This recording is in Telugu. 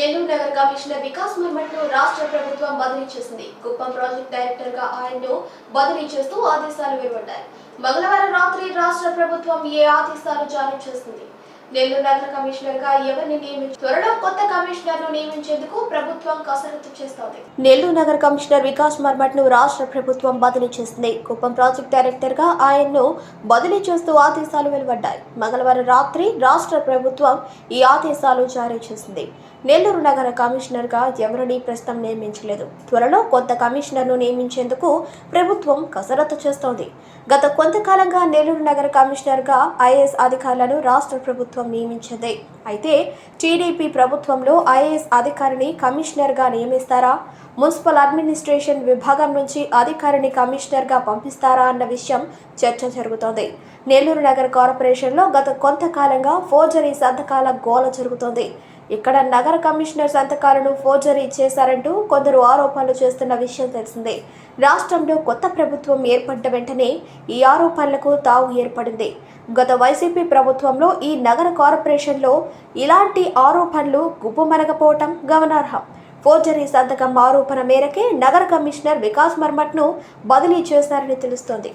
నెల్లూరు నగర కమిషనర్ వికాస్ మర్మట్ను రాష్ట్ర ప్రభుత్వం బదిలీ చేసింది. కుప్పం ప్రాజెక్ట్ డైరెక్టర్గా ఆయన్ను బదిలీ చేస్తూ ఆదేశాలు వెలువడ్డాయి. మంగళవారం రాత్రి రాష్ట్ర ప్రభుత్వం ఏ ఆదేశాలు జారీ చేసింది? నెల్లూరు నగర కమిషనర్గా ఎవరిని నియమించ త్వరలో కొత్త కమిషనర్ నియమించేందుకు ప్రభుత్వం కసరత్తు చేస్తోంది. నెల్లూరు నగర కమిషనర్ వికాస్ మర్మట్ను రాష్ట్ర ప్రభుత్వం బదిలీ చేసింది. కుప్పం ప్రాజెక్ట్ డైరెక్టర్గా ఆయన్ను బదిలీ చేస్తూ ఆదేశాలు వెలువడ్డాయి. మంగళవారం రాత్రి రాష్ట్ర ప్రభుత్వం ఈ ఆదేశాలు జారీ చేసింది. నెల్లూరు నగర కమిషనర్గా ఎవరిని ప్రస్తుతం నియమించలేదు. త్వరలో కొత్త కమిషనర్ను నియమించేందుకు ప్రభుత్వం కసరత్తు చేస్తోంది. గత కొంతకాలంగా నెల్లూరు నగర కమిషనర్గా ఐఏఎస్ అధికారులను రాష్ట్ర ప్రభుత్వం నియమించింది. అయితే టీడీపీ ప్రభుత్వంలో ఐఏఎస్ అధికారిని కమిషనర్గా నియమిస్తారా? మున్సిపల్ అడ్మినిస్ట్రేషన్ విభాగం నుంచి అధికారిని కమిషనర్గా పంపిస్తారా అన్న విషయం చర్చ జరుగుతోంది. నెల్లూరు నగర కార్పొరేషన్లో గత కొంతకాలంగా ఫోర్జరీ సంతకాల గోల జరుగుతోంది. ఇక్కడ నగర కమిషనర్ సంతకాలను ఫోర్జరీ చేశారంటూ కొందరు ఆరోపణలు చేస్తున్న విషయం తెలిసిందే. రాష్ట్రంలో కొత్త ప్రభుత్వం ఏర్పడ్డ వెంటనే ఈ ఆరోపణలకు తావు ఏర్పడింది. గత వైసీపీ ప్రభుత్వంలో ఈ నగర కార్పొరేషన్లో ఇలాంటి ఆరోపణలు గుప్పుమనకపోవటం గమనార్హం. ఫోర్జరీ సంతకం ఆరోపణ మేరకే నగర కమిషనర్ వికాస్ మర్మట్ను బదిలీ చేశారని తెలుస్తోంది.